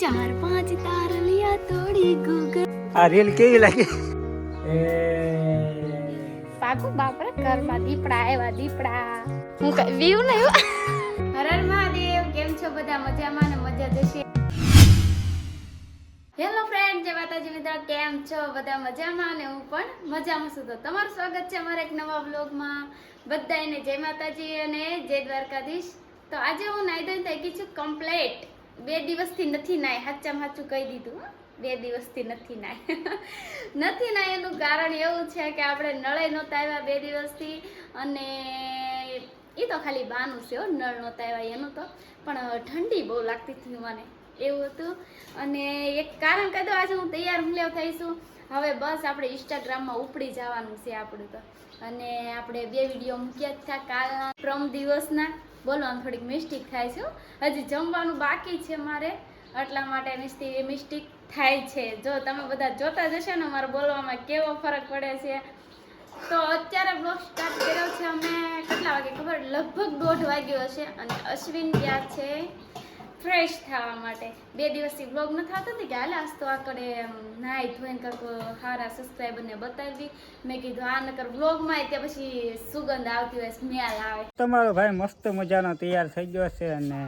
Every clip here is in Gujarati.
ચાર પાંચ તારલિયા તોડી ગુગલ આ રીલ કેવી લાગે? એ પાકુ બાપરે ઘરમાં દીપડા આવ્યા દીપડા. હું કઈ વ્યૂ નહીં હર હર મહાદેવ કેમ છો બધા? મજામાં ને મજા જશે? હેલો ફ્રેન્ડ જય માતાજી મિત્રો કેમ છો? બધા મજામાં અને હું પણ મજામાં છું. તો તમારું સ્વાગત છે અમારા એક નવા બ્લોગમાં બધાને જય માતાજી અને જય દ્વારકાધીશ. તો આજે હું નાઈ ધોઈને થઈ ગઈ છું કમ્પ્લેટ બે દિવસથી નથી નાય હાચામાં હાચું કહી દીધું. બે દિવસથી નથી નાય. નથી નાય એનું કારણ એવું છે કે આપણે નળે નહોતા આવ્યા બે દિવસથી અને એ તો ખાલી બાનું છે નળ નહોતા આવ્યા એનું તો. પણ ઠંડી બહુ લાગતી હતી મને. એવું હતું. અને એક કારણ કહી દો, આજે હું તૈયાર હુંલેવ થઈશું હવે બસ આપણે ઇન્સ્ટાગ્રામમાં ઉપડી જવાનું છે આપણું તો. અને આપણે બે વીડિયો મૂક્યા જ હતા કાલના પ્રમ દિવસના. બોલો, આમ થોડીક મિસ્ટેક થાય છે હજી જમવાનું બાકી છે મારે, એટલા માટે મિસ્ટેક થાય છે. જો તમે બધા જોતા જશો ને મારે બોલવામાં કેવો ફરક પડે છે. તો અત્યારે બ્લોગ સ્ટાર્ટ કર્યો છે અમે, કેટલા વાગે ખબર? લગભગ દોઢ વાગ્યો હશે. અને અશ્વિન ત્યાં છે? ફ્રેશ થવા માટે. બે દિવસથી બ્લોગ ન થતો હતી કે હાલે આજ તો આકડે નાહી ધોઈને કંઈક સારા સબસ્ક્રાઈબરને બતાવી મેં કીધું આ નકર બ્લોગમાં ત્યાં પછી સુગંધ આવતી હોય સ્મેલ આવે. તમારો ભાઈ મસ્ત મજાનો તૈયાર થઈ ગયો છે અને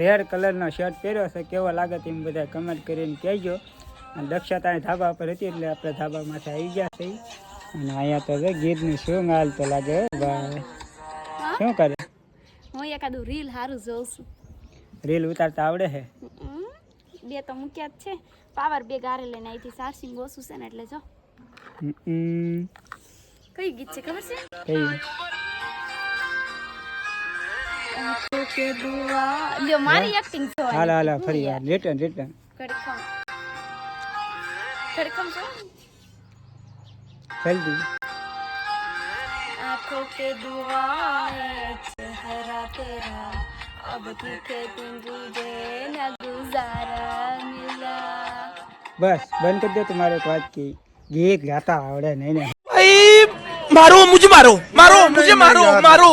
રેડ કલરનો શર્ટ પહેર્યો છે. કેવો લાગે તેમ બધા કમેન્ટ કરીને કહેજો. અને દક્ષા અહીં ધાબા પર હતી એટલે આપણે ધાબામાંથી આવી ગયા છે. અને અહીંયા તો ગીરની શું હાલ તો લાગે શું કરે? હું એકાદું રીલ સારું જોઉં છું. રીલ ઉતારતા આવડે છે? બે તો મૂક્યા જ છે. પાવર બે ગારે લઈને અહીંથી ચાર્જિંગ ઓછું છે ને એટલે જો. કઈ ગીત છે ખબર છે? કઈ? આંખો કે દુઆ ચહેરા તેરા. अब दिखे तुम तुझे न गुजारा मिला બસ બંધ કરી દે તો મારે એક વાત કહી ગીત ગાતા આવડે નહીં ને भाई मारो मुझे मारो मारो मुझे मारो मारो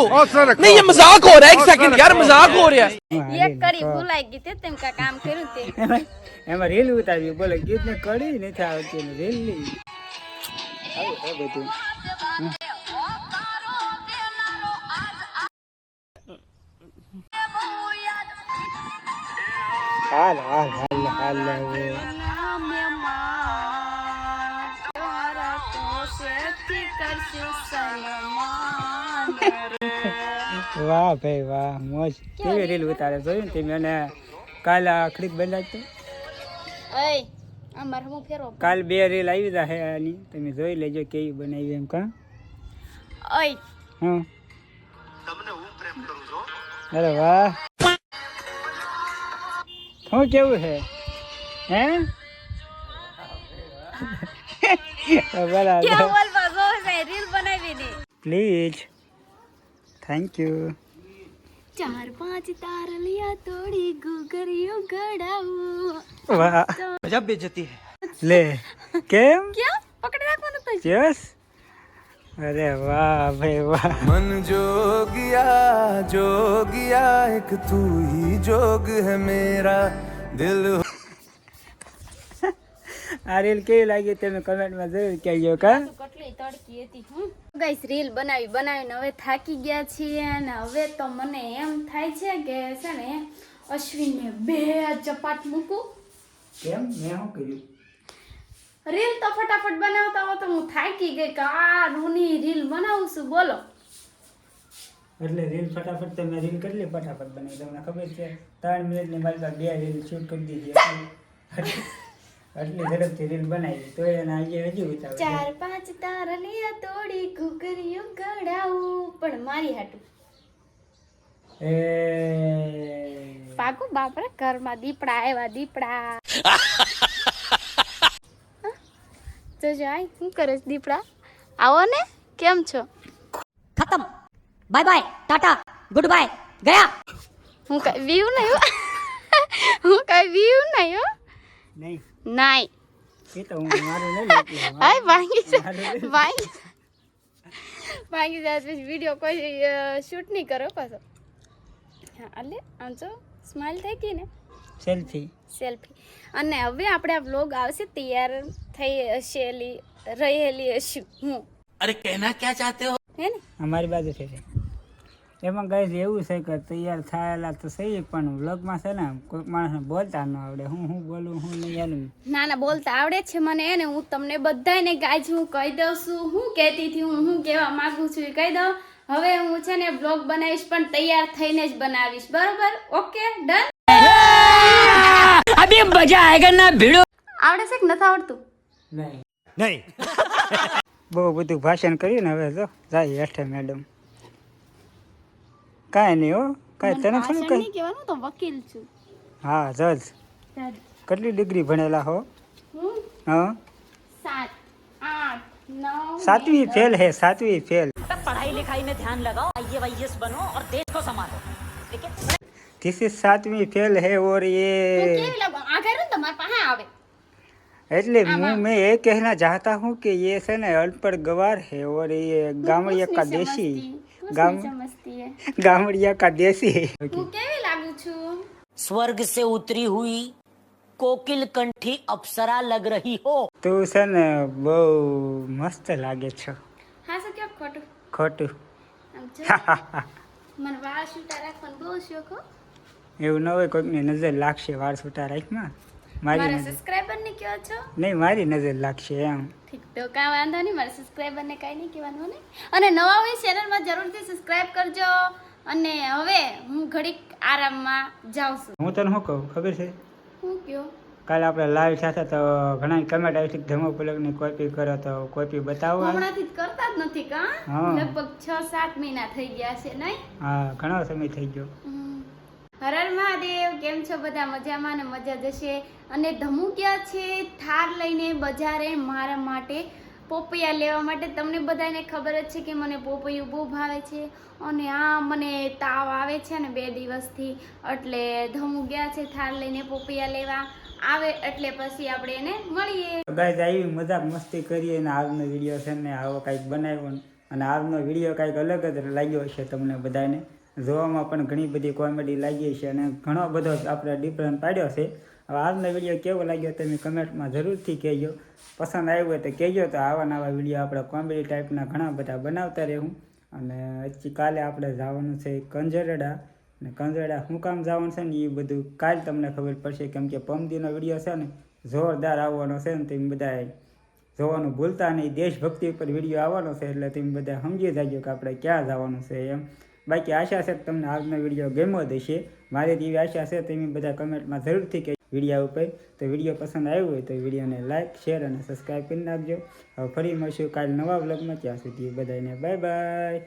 नहीं ये मजाक हो रहा है एक सेकंड यार मजाक हो रहा है હું એક હાલીને કરી તો- ભૂલાઈ ગઈ તે તેમ કા કામ કર્યું તે એમાં એમાં રીલ ઉતારવી બોલે ગીત ને કડી નથી આવતી ને રીલ ની આવું છે બધું હાલ હાલ હાલ હાલ હવે. વાહ ભાઈ વાહ મોજ. કેવી રીલ ઉતારે જોયું ને તમે અને કાલ આખડી બંધ તો? કાલ બે રીલ આવી જાહે આની. તમે જોઈ લેજો કેવી બનાવી એમ કા. ઓય હા અરે વાહ. છે हाँ क्यों है? हैं? क्या बोल बागो सैरियल बना देने प्लीज़ थैंक यू चार पाँच तार लिया तोड़ी गुगरियो गड़ाओ वाह। जब बेचती है। ले क्या क्या? पकड़ रहा कौन तो। यस अरे वाह भाई वाह। मन जोगिया जोगिया एक तू ही जोग है मेरा। दिल આ રીલ કેવી લાગી તમે કમેન્ટમાં જરૂર કહેજો કા. કેટલી તડકી હતી હું ગાઈસ રીલ બનાવી બનાવીને હવે થાકી ગયા છીએ અને હવે તો મને એમ થાય છે કે છે ને અશ્વિનને બે ચપાટ મૂકું. કેમ? મેં શું કર્યું? રીલ તો ફટાફટ બનાવતા હો તો હું થાકી ગઈ કે આ રૂની રીલ બનાવું છું બોલો. એટલે રીલ ફટાફટ તમે રીલ કેટલી ફટાફટ બની. તમને ખબર છે ત્રણ મિનિટની મારી બે રીલ શૂટ કરી દીધી આટલી ઝડપથી રીલ બનાવી. તો એને આજે હજી ઉતાવળ ચાર પાંચ તારલિયા તોડી ઘૂકરીઓ ગળાવું. પણ મારી હાટું. એ પાકું બાપરા ઘરમાં દીપડા આવ્યા દીપડા. તો જાય શું કરે દીપડા? આવો ને કેમ છો? ખતમ. Bye bye tata good bye ગયા. હું કઈ વ્યૂ નહીં હું. કઈ વ્યૂ નહીં હો. નહીં. નહીં વાંગી જાય. વીડિયો કોઈ શૂટ નહીં કરો પાછો. હા આમ જો સ્માઇલ થઈ ગઈ ને. સેલ્ફી સેલ્ફી અને હવે આપણે આ વ્લોગ આવશે તૈયાર થઈ હશે રહેલી હશું હું. અરે કહેના ક્યાં ચાહતે હો? અમારી બાજુ છે. એમાં ગાઈઝ એવું છે કે તૈયાર થયેલા તો સહી પણ વ્લોગમાં છે ને કોઈક માણસને બોલતા ન આવડે. હું હું બોલું હું નહીં ના ના બોલતા આવડે છે મને એને હું તમને બધાને ગાઈઝ છું કહી દઉં છું. હું કહેતી હતી હું હું કહેવા માગું છું એ કહી દઉં. હવે હું છે ને બ્લોગ બનાવીશ પણ તૈયાર થઈને જ બનાવીશ. બરોબર? ઓકે? ડન? અભી મજા આયેગા ના ભીડો. આવડે છે કે નથી આવડતું? નહીં. નહીં. બહુ બધું ભાષણ કર્યું ને હવે જો જાય હેઠે મેડમ કાંઈ નહીં હો. કાંઈ તને થોડું કઈ? કહેવાનું તો વકીલ છું. હા જજ. કેટલી ડિગ્રી ભણેલા હો? હા? સાત આઠ સાતવી ફેલ હે સાતવી ફેલ. पढ़ाई लिखाई में ध्यान लगाओ आईएएस बनो और देश को संभालो ठीक है दिस इज सातवीं फेल है और ये એટલે હું મેં એ કહેના ચાહતા હું કે એ છે ને અનપઢ ગવાર હે ઓર એ ગામડિયા કા દેશી. ગામ ગામડિયા કા દેસી કેવી લાગુ છું? સ્વર્ગ સે ઉતરી હુઈ કોકિલ કંઠી અપ્સરા લગ રહી હો. તું છે ને બહુ મસ્ત લાગે છે. હા સર કેમ ખોટું? ખોટું. મને વાળ છૂટા રાખવાનો બહુ શોખ એવું ન હોય કોઈકની નજર લાગશે વાળ છૂટા રાખમાં. મારી સબસ્ક્રાઇબર ને કયો છો? નહીં મારી નજર લાગશે એમ. ઠીક તો કાંઈ વાંધો નહીં મારા સબસ્ક્રાઇબર ને કાંઈ નહીં કહેવાનું ને? અને નવા હોય ચેનલમાં જરૂરથી સબસ્ક્રાઇબ કરજો. અને હવે હું ઘડીક આરામમાં જાઉં છું. હું તને શું કહું ખબર છે? હું કયો? કાલે આપણે લાઈવ સાથે તો ઘણા કમેન્ટ આવી છે ધમો પલકની કોપી કરો તો કોપી બતાવો. હમણાંથી જ કરતા જ નથી કા? લગભગ છ સાત મહિના થઈ ગયા છે નહીં? હા ઘણો સમય થઈ ગયો. હમ. હર હર મહાદેવ, કેમ છો બધા? મજામાં ને મજા જશે? અને ધમુક્યા છે થાર લઈને બજારે મારા માટે પોપૈયા લેવા માટે. તમને બધાને ખબર જ છે કે મને પોપૈયું બહુ ભાવે છે. અને આ મને તાવ આવે છે ને બે દિવસથી. એટલે ધમુ ગયા છે થાર લઈને પોપૈયા લેવા. આવે એટલે પછી આપણે એને મળીએ. ગાઈઝ આવી મજાક મસ્તી કરીએ અને આજનો વીડિયો છે ને આવો કાંઈક બનાવ્યો અને આજનો વીડિયો કાંઈક અલગ જ લાગ્યો છે તમને બધાને. જોવામાં પણ ઘણી બધી કોમેડી લાગી છે અને ઘણો બધો આપણે ડિફરન્સ પાડ્યો છે. હવે આજનો વીડિયો કેવો લાગ્યો તમે કમેન્ટમાં જરૂરથી કહેજો. પસંદ આવ્યો હોય તો કહેજો તો આવા નવા વીડિયો આપણે કોમેડી ટાઈપના ઘણા બધા બનાવતા રહેવું. અને હજી કાલે આપણે જવાનું છે કંજરડા. ને કંજરડા શું કામ જવાનું છે ને એ બધું કાલ તમને ખબર પડશે કેમ કે પમદીનો વીડિયો છે ને જોરદાર આવવાનો છે ને તમે બધા જોવાનું ભૂલતા નહીં. દેશભક્તિ ઉપર વીડિયો આવવાનો છે એટલે તમે બધા સમજી જાજો કે આપણે ક્યાં જવાનું છે એમ. બાકી આશા છે તમને આજનો વીડિયો ગમ્યો જ હશે. મારી એવી આશા છે, તમે બધા કમેન્ટમાં જરૂરથી કે વિડીયા ઉપર. તો વીડિયો પસંદ આવ્યો હોય તો વિડીયોને લાઇક શેર અને સબસ્ક્રાઈબ કરી નાખજો. હવે ફરી મળશું કાલ નવા બ્લોગમાં ત્યાં સુધી બધાને બાય બાય.